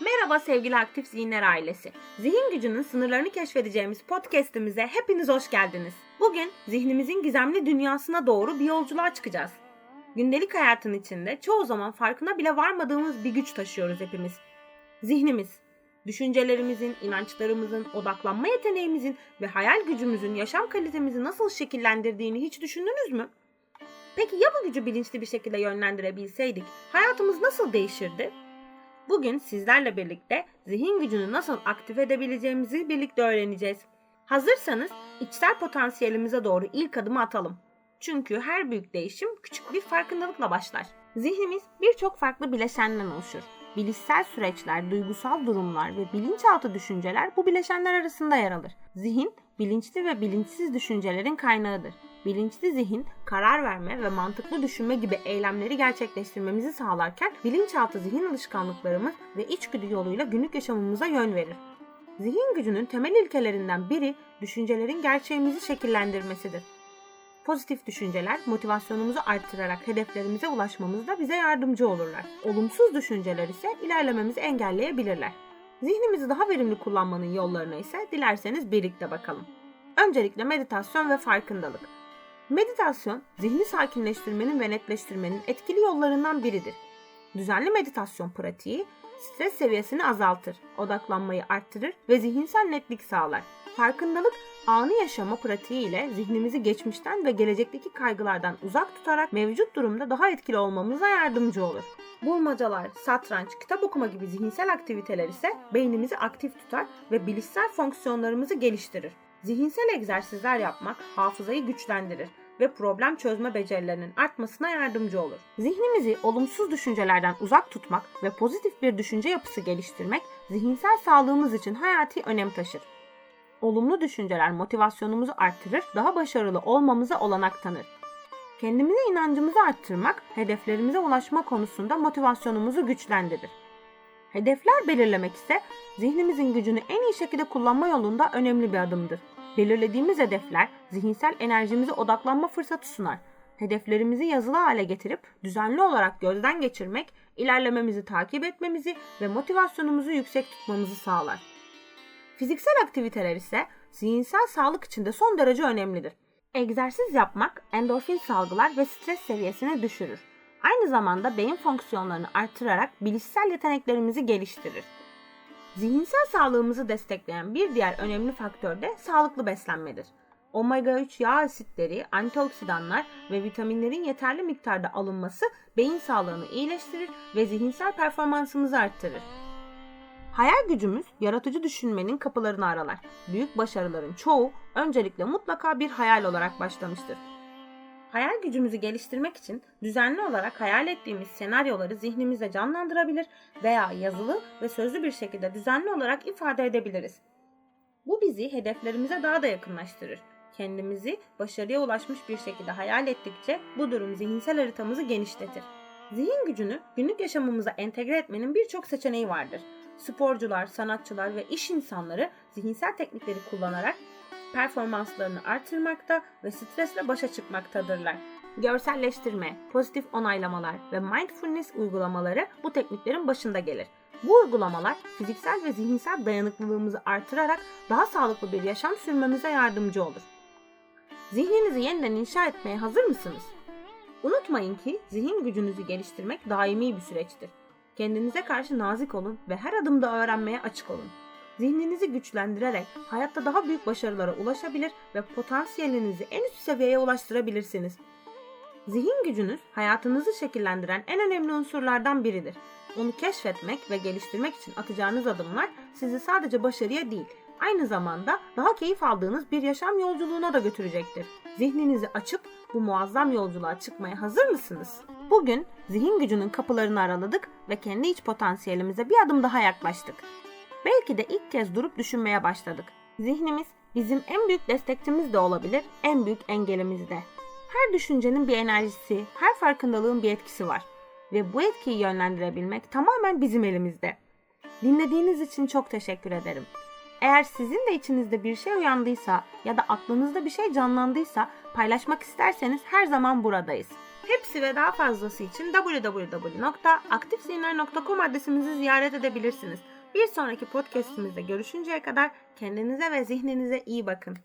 Merhaba sevgili Aktif Zihinler ailesi. Zihin gücünün sınırlarını keşfedeceğimiz podcast'imize hepiniz hoş geldiniz. Bugün zihnimizin gizemli dünyasına doğru bir yolculuğa çıkacağız. Gündelik hayatın içinde çoğu zaman farkına bile varmadığımız bir güç taşıyoruz hepimiz. Zihnimiz. Düşüncelerimizin, inançlarımızın, odaklanma yeteneğimizin ve hayal gücümüzün yaşam kalitemizi nasıl şekillendirdiğini hiç düşündünüz mü? Peki ya bu gücü bilinçli bir şekilde yönlendirebilseydik hayatımız nasıl değişirdi? Bugün sizlerle birlikte zihin gücünü nasıl aktif edebileceğimizi birlikte öğreneceğiz. Hazırsanız içsel potansiyelimize doğru ilk adımı atalım. Çünkü her büyük değişim küçük bir farkındalıkla başlar. Zihnimiz birçok farklı bileşenden oluşur. Bilişsel süreçler, duygusal durumlar ve bilinçaltı düşünceler bu bileşenler arasında yer alır. Zihin, bilinçli ve bilinçsiz düşüncelerin kaynağıdır. Bilinçli zihin, karar verme ve mantıklı düşünme gibi eylemleri gerçekleştirmemizi sağlarken bilinçaltı zihin alışkanlıklarımız ve içgüdü yoluyla günlük yaşamımıza yön verir. Zihin gücünün temel ilkelerinden biri düşüncelerin gerçeğimizi şekillendirmesidir. Pozitif düşünceler motivasyonumuzu arttırarak hedeflerimize ulaşmamızda bize yardımcı olurlar. Olumsuz düşünceler ise ilerlememizi engelleyebilirler. Zihnimizi daha verimli kullanmanın yollarına ise dilerseniz birlikte bakalım. Öncelikle meditasyon ve farkındalık. Meditasyon, zihni sakinleştirmenin ve netleştirmenin etkili yollarından biridir. Düzenli meditasyon pratiği stres seviyesini azaltır, odaklanmayı arttırır ve zihinsel netlik sağlar. Farkındalık anı yaşama pratiği ile zihnimizi geçmişten ve gelecekteki kaygılardan uzak tutarak mevcut durumda daha etkili olmamıza yardımcı olur. Bulmacalar, satranç, kitap okuma gibi zihinsel aktiviteler ise beynimizi aktif tutar ve bilişsel fonksiyonlarımızı geliştirir. Zihinsel egzersizler yapmak hafızayı güçlendirir ve problem çözme becerilerinin artmasına yardımcı olur. Zihnimizi olumsuz düşüncelerden uzak tutmak ve pozitif bir düşünce yapısı geliştirmek zihinsel sağlığımız için hayati önem taşır. Olumlu düşünceler motivasyonumuzu arttırır, daha başarılı olmamıza olanak tanır. Kendimize inancımızı arttırmak, hedeflerimize ulaşma konusunda motivasyonumuzu güçlendirir. Hedefler belirlemek ise zihnimizin gücünü en iyi şekilde kullanma yolunda önemli bir adımdır. Belirlediğimiz hedefler zihinsel enerjimize odaklanma fırsatı sunar. Hedeflerimizi yazılı hale getirip düzenli olarak gözden geçirmek, ilerlememizi takip etmemizi ve motivasyonumuzu yüksek tutmamızı sağlar. Fiziksel aktiviteler ise zihinsel sağlık için de son derece önemlidir. Egzersiz yapmak endorfin salgılar ve stres seviyesini düşürür. Aynı zamanda beyin fonksiyonlarını artırarak bilişsel yeteneklerimizi geliştirir. Zihinsel sağlığımızı destekleyen bir diğer önemli faktör de sağlıklı beslenmedir. Omega 3 yağ asitleri, antioksidanlar ve vitaminlerin yeterli miktarda alınması beyin sağlığını iyileştirir ve zihinsel performansımızı arttırır. Hayal gücümüz yaratıcı düşünmenin kapılarını aralar. Büyük başarıların çoğu öncelikle mutlaka bir hayal olarak başlamıştır. Hayal gücümüzü geliştirmek için düzenli olarak hayal ettiğimiz senaryoları zihnimizde canlandırabilir veya yazılı ve sözlü bir şekilde düzenli olarak ifade edebiliriz. Bu bizi hedeflerimize daha da yakınlaştırır. Kendimizi başarıya ulaşmış bir şekilde hayal ettikçe bu durum zihinsel haritamızı genişletir. Zihin gücünü günlük yaşamımıza entegre etmenin birçok seçeneği vardır. Sporcular, sanatçılar ve iş insanları zihinsel teknikleri kullanarak performanslarını artırmakta ve stresle başa çıkmaktadırlar. Görselleştirme, pozitif onaylamalar ve mindfulness uygulamaları bu tekniklerin başında gelir. Bu uygulamalar fiziksel ve zihinsel dayanıklılığımızı artırarak daha sağlıklı bir yaşam sürmemize yardımcı olur. Zihninizi yeniden inşa etmeye hazır mısınız? Unutmayın ki zihin gücünüzü geliştirmek daimi bir süreçtir. Kendinize karşı nazik olun ve her adımda öğrenmeye açık olun. Zihninizi güçlendirerek hayatta daha büyük başarılara ulaşabilir ve potansiyelinizi en üst seviyeye ulaştırabilirsiniz. Zihin gücünüz hayatınızı şekillendiren en önemli unsurlardan biridir. Onu keşfetmek ve geliştirmek için atacağınız adımlar sizi sadece başarıya değil, aynı zamanda daha keyif aldığınız bir yaşam yolculuğuna da götürecektir. Zihninizi açıp bu muazzam yolculuğa çıkmaya hazır mısınız? Bugün zihin gücünün kapılarını araladık ve kendi iç potansiyelimize bir adım daha yaklaştık. Belki de ilk kez durup düşünmeye başladık. Zihnimiz bizim en büyük destekçimiz de olabilir, en büyük engelimiz de. Her düşüncenin bir enerjisi, her farkındalığın bir etkisi var. Ve bu etkiyi yönlendirebilmek tamamen bizim elimizde. Dinlediğiniz için çok teşekkür ederim. Eğer sizin de içinizde bir şey uyandıysa ya da aklınızda bir şey canlandıysa paylaşmak isterseniz her zaman buradayız. Hepsi ve daha fazlası için www.aktifzihinler.com adresimizi ziyaret edebilirsiniz. Bir sonraki podcastimizde görüşünceye kadar kendinize ve zihninize iyi bakın.